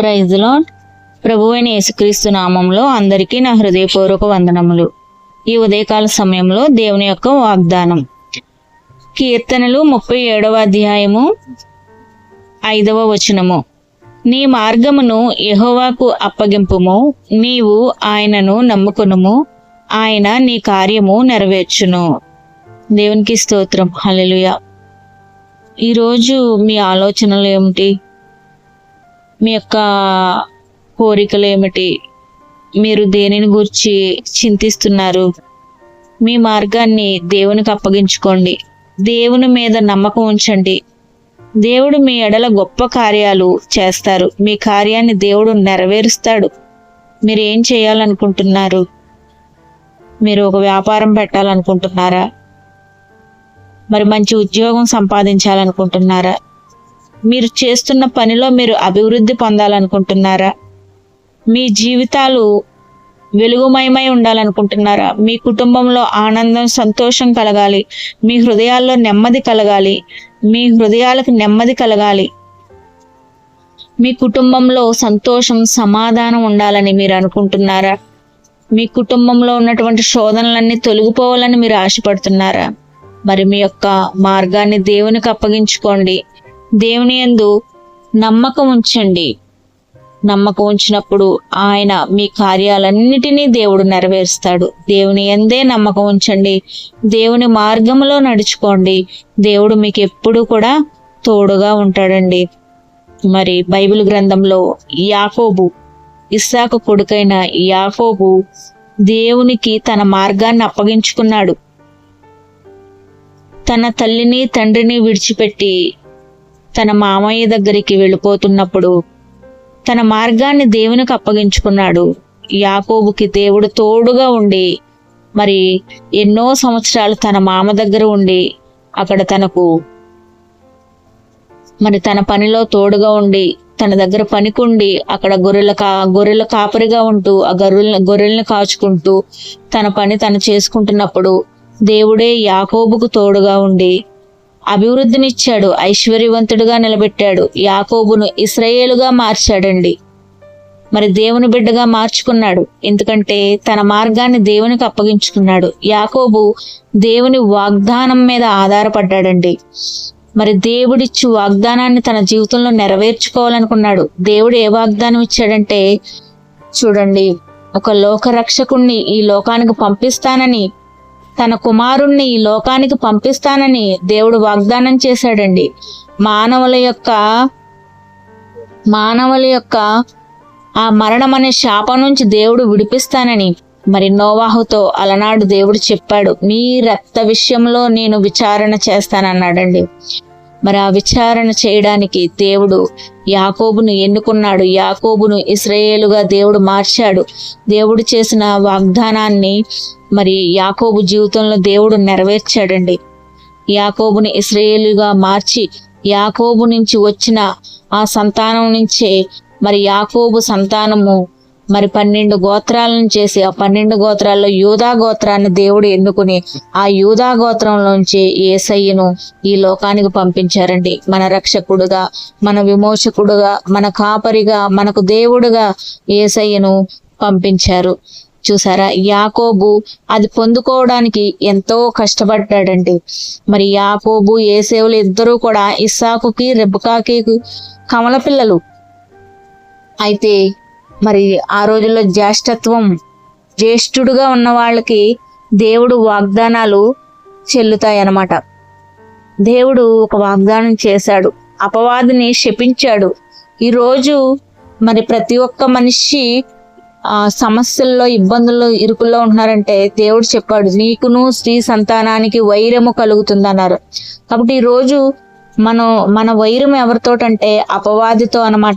Praise lord ప్రభువైన యేసుక్రీస్తు నామంలో అందరికీ నా హృదయపూర్వక వందనములు. ఈ ఉదయకాల సమయంలో దేవుని యొక్క వాగ్దానం. కీర్తనలు ముప్పై ఏడవ అధ్యాయము ఐదవ వచనము. నీ మార్గమును యహోవాకు అప్పగింపుము నీవు ఆయనను నమ్ముకునుము ఆయన నీ కార్యము నెరవేర్చును. దేవునికి స్తోత్రం. హలలుయ ఈరోజు మీ ఆలోచనలు ఏమిటి? మీ యొక్క కోరికలు ఏమిటి మీరు దేనిని గురించి చింతిస్తున్నారు? మీ మార్గాన్ని దేవునికి అప్పగించుకోండి. దేవుని మీద నమ్మకం ఉంచండి. దేవుడు మీ ఎడల గొప్ప కార్యాలు చేస్తారు. మీ కార్యాన్ని దేవుడు నెరవేరుస్తాడు. మీరు ఏం చేయాలనుకుంటున్నారు? మీరు ఒక వ్యాపారం పెట్టాలనుకుంటున్నారా? మరి మంచి ఉద్యోగం సంపాదించాలనుకుంటున్నారా? మీరు చేస్తున్న పనిలో మీరు అభివృద్ధి పొందాలనుకుంటున్నారా? మీ జీవితాలు వెలుగుమయమై ఉండాలనుకుంటున్నారా? మీ కుటుంబంలో ఆనందం సంతోషం కలగాలి. మీ హృదయాల్లో నెమ్మది కలగాలి. మీ హృదయాలకు నెమ్మది కలగాలి. మీ కుటుంబంలో సంతోషం సమాధానం ఉండాలని మీరు అనుకుంటున్నారా? మీ కుటుంబంలో ఉన్నటువంటి శోధనలన్నీ తొలగిపోవాలని మీరు ఆశపడుతున్నారా? మరి మీ యొక్క మార్గాన్ని దేవునికి అప్పగించుకోండి. దేవుని యందు నమ్మకం ఉంచండి. నమ్మకం ఉంచినప్పుడు ఆయన మీ కార్యాలన్నిటినీ దేవుడు నెరవేరుస్తాడు. దేవుని ఎందే నమ్మకం ఉంచండి. దేవుని మార్గంలో నడుచుకోండి. దేవుడు మీకు ఎప్పుడు కూడా తోడుగా ఉంటాడండి. మరి బైబిల్ గ్రంథంలో యాకోబు ఇస్సాకు కొడుకైన యాకోబు దేవునికి తన మార్గాన్ని అప్పగించుకున్నాడు. తన తల్లిని తండ్రిని విడిచిపెట్టి తన మామయ్య దగ్గరికి వెళ్ళిపోతున్నప్పుడు తన మార్గాన్ని దేవునికి అప్పగించుకున్నాడు. యాకోబుకి దేవుడు తోడుగా ఉండి మరి ఎన్నో సంవత్సరాలు తన మామ దగ్గర ఉండి అక్కడ తనకు మరి తన పనిలో తోడుగా ఉండి తన దగ్గర పనికుండి అక్కడ గొర్రెల కా గొర్రెల కాపరిగా ఉంటూ ఆ గొర్రెల గొర్రెల్ని కాచుకుంటూ తన పని తను చేసుకుంటున్నప్పుడు దేవుడే యాకోబుకు తోడుగా ఉండి అభివృద్ధినిచ్చాడు ఐశ్వర్యవంతుడుగా నిలబెట్టాడు. యాకోబును ఇస్రాయేలుగా మార్చాడండి. మరి దేవుని బిడ్డగా మార్చుకున్నాడు. ఎందుకంటే తన మార్గాన్ని దేవునికి అప్పగించుకున్నాడు. యాకోబు దేవుని వాగ్దానం మీద ఆధారపడ్డాడండి. మరి దేవుడిచ్చు వాగ్దానాన్ని తన జీవితంలో నెరవేర్చుకోవాలనుకున్నాడు. దేవుడు ఏ వాగ్దానం ఇచ్చాడంటే చూడండి ఒక లోకరక్షకుణ్ణి ఈ లోకానికి పంపిస్తానని తన కుమారుణ్ణి ఈ లోకానికి పంపిస్తానని దేవుడు వాగ్దానం చేశాడండి. మానవుల యొక్క మానవుల యొక్క ఆ మరణం అనే శాపం నుంచి దేవుడు విడిపిస్తానని మరి నోవాహుతో అలనాడు దేవుడు చెప్పాడు. మీ రక్త విషయంలో నేను విచారణ చేస్తానన్నాడండి. మరి ఆ విచారణ చేయడానికి దేవుడు యాకోబును ఎన్నుకున్నాడు. యాకోబును ఇస్రాయేలుగా దేవుడు మార్చాడు. దేవుడు చేసిన వాగ్దానాన్ని మరి యాకోబు జీవితంలో దేవుడు నెరవేర్చాడండి. యాకోబుని ఇస్రాయేలుగా మార్చి యాకోబు నుంచి వచ్చిన ఆ సంతానం నుంచే మరి యాకోబు సంతానము మరి పన్నెండు గోత్రాలను చేసి ఆ పన్నెండు గోత్రాల్లో యూదా గోత్రాన్ని దేవుడు ఎన్నుకుని ఆ యూదా గోత్రంలోంచి ఏసయ్యను ఈ లోకానికి పంపించారండి. మన రక్షకుడుగా మన విమోచకుడుగా మన కాపరిగా మనకు దేవుడుగా ఏసయ్యను పంపించారు. చూసారా? యాకోబు అది పొందుకోవడానికి ఎంతో కష్టపడ్డాడండి. మరి యాకోబు ఏసేవులు ఇద్దరూ కూడా ఇస్సాకుకి రెబ్బకాకి కమల పిల్లలు. అయితే మరి ఆ రోజుల్లో జ్యేష్ఠత్వం జ్యేష్ఠుడుగా ఉన్న వాళ్ళకి దేవుడు వాగ్దానాలు చెల్లుతాయన్నమాట. దేవుడు ఒక వాగ్దానం చేశాడు. అపవాదిని శపించాడు. ఈరోజు మరి ప్రతి ఒక్క మనిషి ఆ సమస్యల్లో ఇబ్బందుల్లో ఇరుకుల్లో ఉంటున్నారంటే దేవుడు చెప్పాడు నీకును స్త్రీ సంతానానికి వైరము కలుగుతుందన్నారు. కాబట్టి ఈ రోజు మనం మన వైరం ఎవరితోటంటే అపవాదితో అనమాట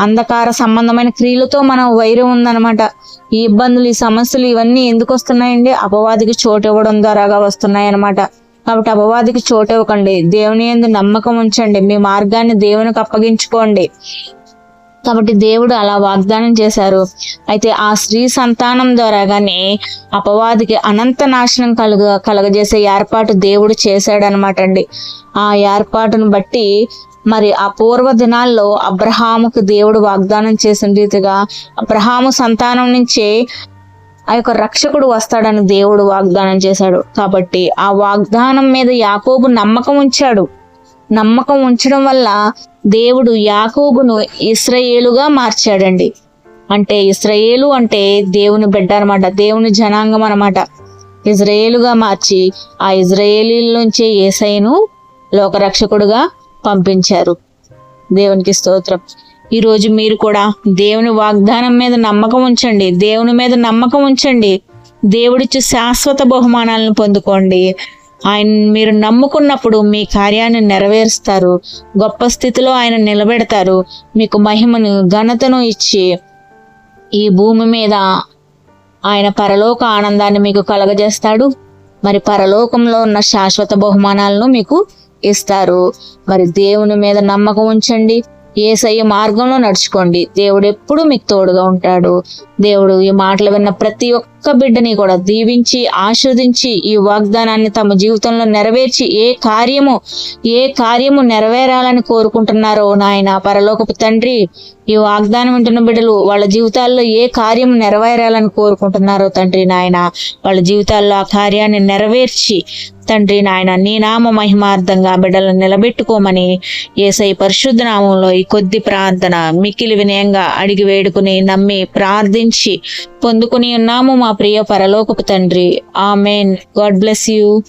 అంధకార సంబంధమైన క్రియలతో మన వైరం ఉందన్నమాట. ఈ ఇబ్బందులు ఈ సమస్యలు ఇవన్నీ ఎందుకు వస్తున్నాయండి? అపవాదికి చోటు ఇవ్వడం ద్వారాగా వస్తున్నాయి అనమాట కాబట్టి అపవాదికి చోటు ఇవ్వకండి. దేవుని ఎందు నమ్మకం ఉంచండి. మీ మార్గాన్ని దేవునికి అప్పగించుకోండి. కాబట్టి దేవుడు అలా వాగ్దానం చేశారు. అయితే ఆ స్త్రీ సంతానం ద్వారాగానే అపవాదికి అనంత నాశనం కలుగ కలగజేసే ఏర్పాటు దేవుడు చేశాడనమాట అండి. ఆ ఏర్పాటును బట్టి మరి ఆ పూర్వ దినాల్లో అబ్రహాముకు దేవుడు వాగ్దానం చేసిన రీతిగా అబ్రహాము సంతానం నుంచే ఆ యొక్క రక్షకుడు వస్తాడని దేవుడు వాగ్దానం చేశాడు. కాబట్టి ఆ వాగ్దానం మీద యాకోబు నమ్మకం ఉంచాడు. నమ్మకం ఉంచడం వల్ల దేవుడు యాకోబును ఇస్రయేలుగా మార్చాడండి. అంటే ఇస్రయేలు అంటే దేవుని బిడ్డ అనమాట దేవుని జనాంగం అనమాట ఇజ్రాయేలుగా మార్చి ఆ ఇజ్రాయేలీల నుంచే ఏసైను లోకరక్షకుడుగా పంపించారు. దేవునికి స్తోత్రం. ఈరోజు మీరు కూడా దేవుని వాగ్దానం మీద నమ్మకం ఉంచండి దేవుని మీద నమ్మకం ఉంచండి. దేవుడిచ్చు శాశ్వత బహుమానాలను పొందుకోండి. ఆయన మీరు నమ్ముకున్నప్పుడు మీ కార్యాన్ని నెరవేరుస్తారు గొప్ప స్థితిలో ఆయన నిలబెడతారు మీకు మహిమను ఘనతను ఇచ్చి ఈ భూమి మీద ఆయన పరలోక ఆనందాన్ని మీకు కలగజేస్తాడు. మరి పరలోకంలో ఉన్న శాశ్వత బహుమానాలను మీకు ఇస్తారు. మరి దేవుని మీద నమ్మకం ఉంచండి. ఏసయ్య మార్గంలో నడుచుకోండి. దేవుడు ఎప్పుడు మీకు తోడుగా ఉంటాడు. దేవుడు ఈ మాటలు విన్న ప్రతి ఒక్క బిడ్డని కూడా దీవించి ఆస్వాదించి ఈ వాగ్దానాన్ని తమ జీవితంలో నెరవేర్చి ఏ కార్యము ఏ కార్యము నెరవేరాలని కోరుకుంటున్నారో నాయన పరలోకపు తండ్రి ఈ వాగ్దానం వింటున్న బిడ్డలు వాళ్ళ జీవితాల్లో ఏ కార్యం నెరవేరాలని కోరుకుంటున్నారో తండ్రి నాయన వాళ్ళ జీవితాల్లో ఆ కార్యాన్ని నెరవేర్చి తండ్రి నాయన నీ నామ మహిమార్థంగా బిడ్డలను నిలబెట్టుకోమని ఏసై పరిశుద్ధ నామంలో ఈ కొద్ది ప్రార్థన మిక్కిలి వినయంగా అడిగి వేడుకుని నమ్మి ప్రార్థించి పొందుకుని ఉన్నాము మా ప్రియ పరలోకపు తండ్రి. ఆమెన్. God bless you.